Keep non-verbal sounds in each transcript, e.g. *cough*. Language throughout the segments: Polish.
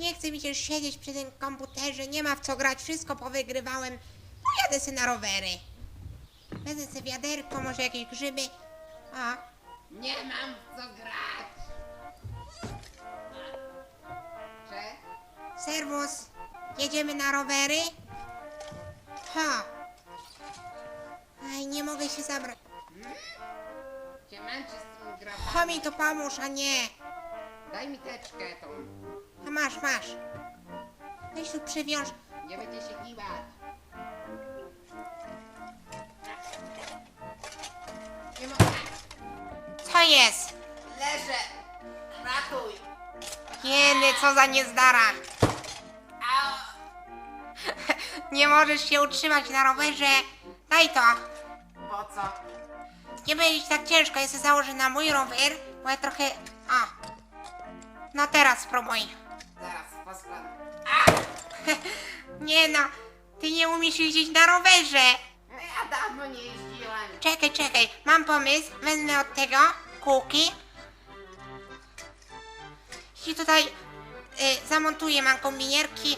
Nie chce mi się już siedzieć przy tym komputerze, nie ma w co grać, wszystko powygrywałem. Pojadę sobie na rowery. Wezmę sobie wiaderko, może jakieś grzyby. A, Nie mam w co grać. Cze? serwus, jedziemy na rowery? Ha. Aj, nie mogę się zabrać. Cię męczy z tym grabami. Cho mi to pomóż, a nie. Daj mi teczkę tą. A masz, masz. Weź tu przywiąż. Nie będzie się kiwać. Nie mogę. Co jest? Leżę. Ratuj. Jeny, co za niezdara. Au. *laughs* Nie możesz się utrzymać na rowerze. Daj to. Po co? Nie będzie tak ciężko, ja sobie założę na mój rower, bo ja trochę... A. No teraz spróbuj. *laughs* Nie no, ty nie umiesz jeździć na rowerze. No ja dawno nie jeździłem. Czekaj, czekaj, mam pomysł. Wezmę od tego kółki. I tutaj y, zamontuję, mam kombinierki.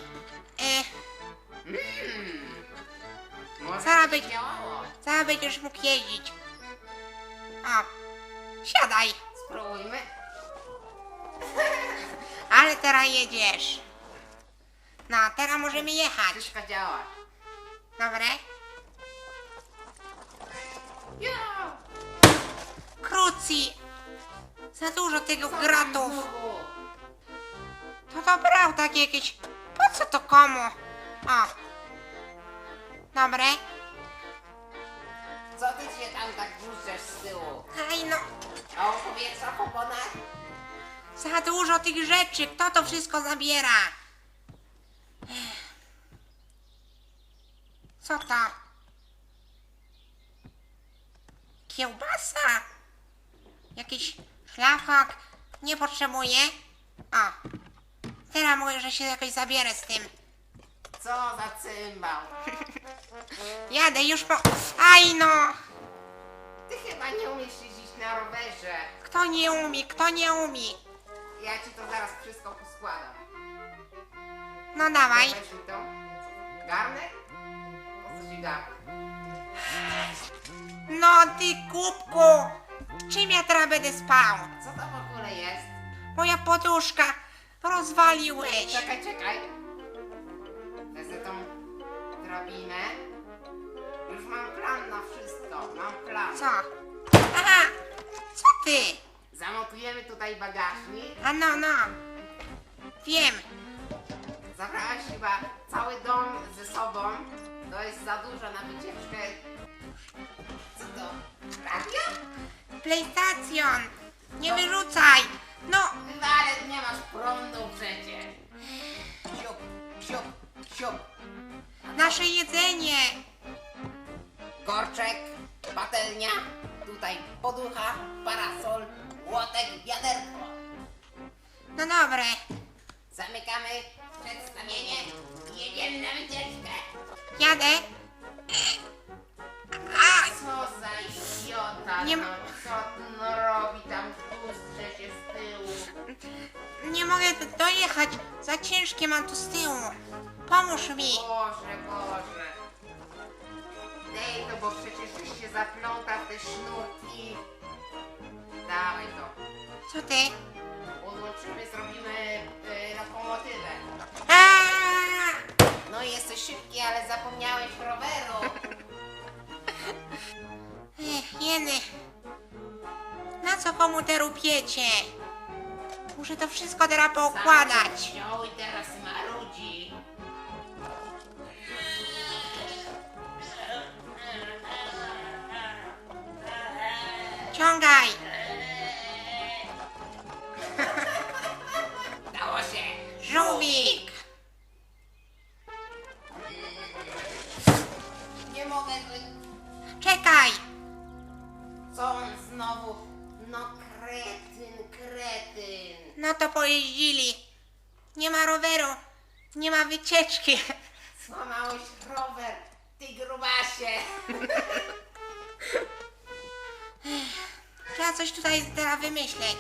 Y, Mm. Może Zaraz by będzie- działało. zaraz będziesz mógł jeździć. O, siadaj. Spróbujmy. *laughs* Ale teraz jedziesz. No, teraz możemy jechać. Wszystko działa. Dobre? Ja! Krucji! Za dużo Co tam gratów. znowu? To to brał takie jakieś... Po co to komu? O. Dobre? Co ty się tam tak włóczesz z tyłu? Aj no, A powietrza po ponach? za dużo tych rzeczy. Kto to wszystko zabiera? Co to? Kiełbasa? Jakiś szlafrok? Nie potrzebuję. O. Teraz mówię, że się jakoś zabierę z tym. Co za cymbał? *laughs* Jadę już po... Aj no! Ty chyba nie umiesz jeździć na rowerze. Kto nie umie, kto nie umie? Ja ci to zaraz wszystko poskładam. No dawaj. Weź mi to. Garnek? No ty kubku! Czym ja teraz będę spał? Co to w ogóle jest? Moja poduszka rozwaliłeś. Czekaj, czekaj. Wezmę tą drabinę. Już mam plan na wszystko. Mam plan. Co? Aha! Co ty? Zamontujemy tutaj bagażnik. A no, no. Wiem. Zabrałaś chyba cały dom ze sobą. To jest za dużo na wycieczkę. Co to? Radio? PlayStation. Nie wyrzucaj. No, Wywalec, nie masz prądu przecież. Siup, siup, siup. nasze jedzenie. Korczek, patelnia, tutaj poducha, parasol, łotek, wiaderko. No dobre. Zamykamy przedstawienie i jedziemy na wycieczkę. Jadę. A! Co za idiota, Nie no, ma- co no robi tam pustrze się z tyłu. Nie mogę do- dojechać. Za ciężkie mam tu z tyłu. Pomóż mi. Boże, Boże. Dej to, bo przecież już się zapląta w te sznurki. Dawaj to. Co ty? Podłączymy, zrobimy y, lokomotywę. Ale zapomniałeś roweru. Ech, jeny. Na co komu te rupiecie? Muszę to wszystko teraz poukładać. Wziął i teraz marudzi. Ciągaj. Czekaj! Co on znowu? No kretyn, kretyn. No to pojeździli. Nie ma roweru. Nie ma wycieczki. Złamałeś rower, ty grubasie. Trzeba coś tutaj teraz wymyśleć.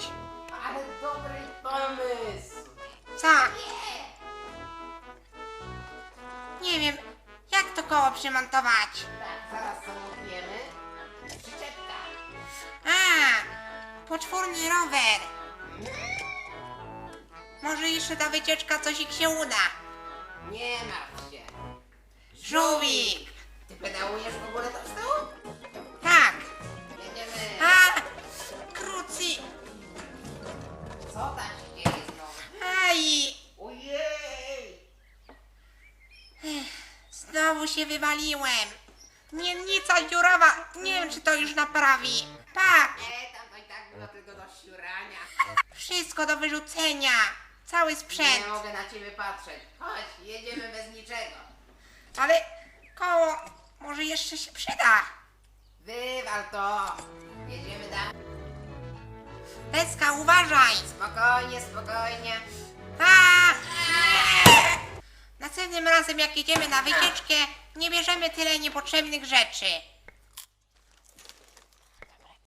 Ale dobry pomysł. Co? Nie. Nie wiem, jak to koło przymontować. Poczwórny rower. Może jeszcze ta wycieczka coś ich się uda. Nie martw się. Żółwik. Ty pedałujesz w ogóle do stołu? Tak. Jedziemy. A, krucy. Co tam się dzieje znowu? Aj, Ojej! znowu się wywaliłem. Miennica dziurawa. Nie wiem, czy to już naprawi. Tak, Nie, tylko do siurania. *laughs* wszystko do wyrzucenia. Cały sprzęt. Nie mogę na ciebie patrzeć. Chodź, jedziemy bez niczego. Ale koło może jeszcze się przyda. Wywal to. Jedziemy dalej. Leska, uważaj. Spokojnie, spokojnie. A! Następnym razem, jak jedziemy na wycieczkę, nie bierzemy tyle niepotrzebnych rzeczy.